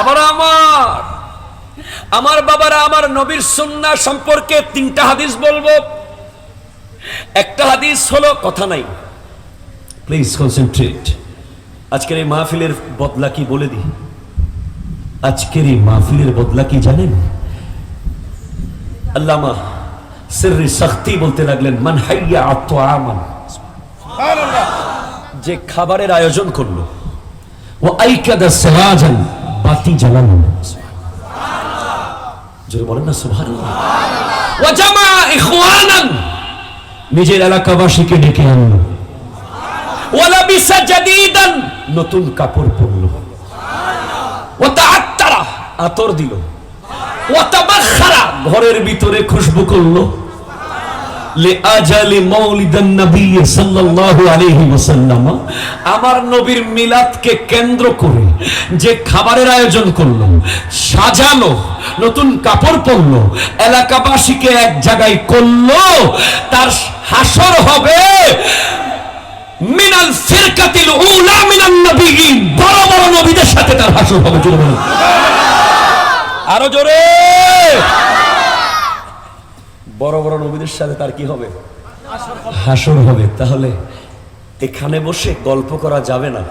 বাবারা আমার আমার বাবারা আমার নবীর সুন্নাহ সম্পর্কে তিনটা হাদিস বলব। একটা হাদিস হলো কথা নাই। প্লিজ কনসেন্ট্রেট আজকের এই মাহফিলের বদলা কি বলে দিই? আজকের এই মাহফিলের বদলা কি জানেন? আল্লামা সিররি সখতি বলতে লাগলেন মান হাইয়া আত্ম আমান যে খাবারের আয়োজন করল ও আইকাদা সিরাজান। বাতি জ্বালানো। জোরে বলেন না সুবহানাল্লাহ। ওয়া জামা ইখওয়ানান। নিজের এলাকাবাসীকে ডেকে আনলো। ওয়ালা বিসা জাদিদান। নতুন কাপড় পরলো। ও তাআত্তারা। আতর দিল। ও তাবাখখারা ঘরের ভিতরে খুশবু করল। লে আজালি মৌলিদান নবী সাল্লাল্লাহু আলাইহি ওয়াসাল্লাম। আমার নবীর মিলাদকে কেন্দ্র করে যে খাবারের আয়োজন করল, সাজালো, নতুন কাপড় পরলো, এলাকাবাসীকে এক জায়গায় করল, তার হাসর হবে মিনাল ফিরকাতিল উলা মিনান নবিয়িন বড় বড় নবীদের সাথে তার হাসর হবে আরও জোরে। বড় বড় নবীদের সাথে তার কি হবে? হাসর হবে। তাহলে এখানে বসে গল্প করা যাবে না।